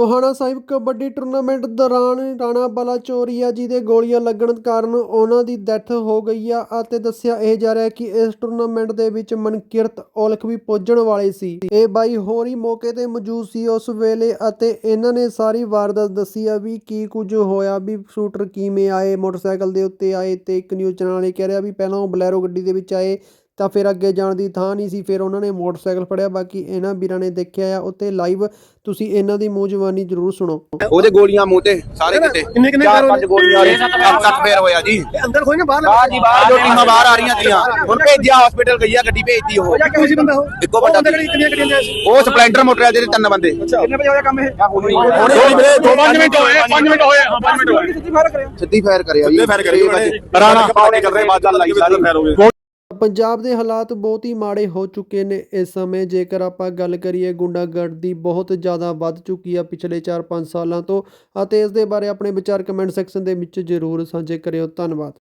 ਟੋਹਾਣਾ ਸਾਹਿਬ kabaddi tournament ਦੌਰਾਨ ਰਾਣਾ ਬਲਾਚੌਰੀਆ ਜੀ ਦੇ ਗੋਲੀਆਂ ਲੱਗਣ ਕਾਰਨ ਉਹਨਾਂ ਦੀ ਡੈਥ ਹੋ ਗਈ ਆ ਅਤੇ ਦੱਸਿਆ ਇਹ ਜਾ ਰਿਹਾ ਕਿ ਇਸ ਟੂਰਨਾਮੈਂਟ ਦੇ ਵਿੱਚ ਮਨਕਿਰਤ ਔਲਖ ਵੀ ਪੁੱਜਣ ਵਾਲੇ ਸੀ। ਇਹ ਬਾਈ ਹੋਰੀ ਮੌਕੇ ਤੇ ਮੌਜੂਦ ਸੀ। ਉਸ ਵੇਲੇ ਅਤੇ ਇਹਨਾਂ ਨੇ ਸਾਰੀ ਵਾਰਦਾਤ ਦੱਸੀ ਆ ਵੀ ਕੀ ਕੁਝ ਹੋਇਆ ਵੀ ਸ਼ੂਟਰ ਕਿਵੇਂ ਆਏ, ਮੋਟਰਸਾਈਕਲ ਦੇ ਉੱਤੇ ਆਏ ਤੇ ਇੱਕ ਨਿਊਜ਼ ਚੈਨਲ ਵਾਲੇ ਕਹਿ ਰਿਹਾ ਵੀ ਪਹਿਲਾਂ ਉਹ ਬਲੈਰੋ ਗੱਡੀ ਦੇ ਵਿੱਚ ਆਏ ਤਾਂ ਫਿਰ ਅੱਗੇ ਜਾਣ ਦੀ ਥਾਂ ਨਹੀਂ ਸੀ ਫਿਰ ਉਹਨਾਂ ਨੇ ਮੋਟਰਸਾਈਕਲ ਫੜਿਆ। ਬਾਕੀ ਇਹਨਾਂ ਵੀਰਾਂ ਨੇ ਦੇਖਿਆ ਆ ਉੱਤੇ ਲਾਈਵ ਤੁਸੀਂ ਇਹਨਾਂ ਦੀ ਮੂੰਹ ਜ਼ਬਾਨੀ ਜ਼ਰੂਰ ਸੁਣੋ। ਉਹਦੇ ਗੋਲੀਆਂ ਮੂੰਹ ਤੇ ਸਾਰੇ ਕਿਤੇ। ਕਿੰਨੇ- ਕਿੰਨੇ ਚਾਰ ਪੰਜ? ਗੋਲੀਆਂ ਨੇ ਸੱਤ ਸੱਤ ਫੇਰ ਹੋਇਆ ਜੀ। ਇਹ ਅੰਦਰ ਕੋਈ ਨਾ ਬਾਹਰ ਬਾਹਰ ਜੀ ਬਾਹਰ ਜੋ ਟੀਮਾਂ ਬਾਹਰ ਆ ਰਹੀਆਂ ਤੀਆਂ ਹੁਣ ਭੇਜਿਆ ਹਸਪੀਟਲ ਗਈ ਆ ਗੱਡੀ ਭੇਜਤੀ ਉਹ। ਕਿਉਂ ਸੀ ਬੰਦਾ ਉਹ? ਇੱਕੋ ਬੰਦਾ ਬੰਦਾ ਕਿੰਨੀਆਂ ਗੱਡੀਆਂ ਦੇ ਸੀ ਉਹ ਸਪਲੈਂਡਰ ਮੋਟਰ ਆ ਜਿਹੜੇ ਤਿੰਨ ਬੰਦੇ। ਕਿੰਨੇ ਵਜੇ ਹੋਇਆ ਕੰਮ ਇਹ? ਦੋ ਪੰਜ ਮਿੰਟ ਹੋਏ 5 ਮਿੰਟ ਹੋਏ ਹਾਂ 5 ਮਿੰਟ ਹੋਏ। ਸਿੱਧੀ ਫਾਇਰ ਕਰਿਆ ਸਿੱਧੀ ਫਾਇਰ ਕਰਿਆ ਜੀ ਫਾਇਰ ਕਰੀ ਉਹਨੇ ਰਾਣਾ ਪਾਣੀ ਕਰ ਰਹੇ ਬਾਅਦ ਚੱਲ ਲਾਈ ਸਾਰੀ। ਫਾਇਰ ਹੋ ਗਏ? ਪੰਜਾਬ ਦੇ ਹਾਲਾਤ ਬਹੁਤ ਹੀ ਮਾੜੇ ਹੋ ਚੁੱਕੇ ਨੇ ਇਸ ਸਮੇਂ। ਜੇਕਰ ਆਪਾਂ ਗੱਲ ਕਰੀਏ, ਗੁੰਡਾਗਰਦੀ ਬਹੁਤ ਜ਼ਿਆਦਾ ਵੱਧ ਚੁੱਕੀ ਆ ਪਿਛਲੇ 4-5 ਸਾਲਾਂ ਤੋਂ ਅਤੇ ਇਸ ਦੇ ਬਾਰੇ ਆਪਣੇ ਵਿਚਾਰ ਕਮੈਂਟ ਸੈਕਸ਼ਨ ਦੇ ਵਿੱਚ ਜ਼ਰੂਰ ਸਾਂਝੇ ਕਰਿਓ। ਧੰਨਵਾਦ।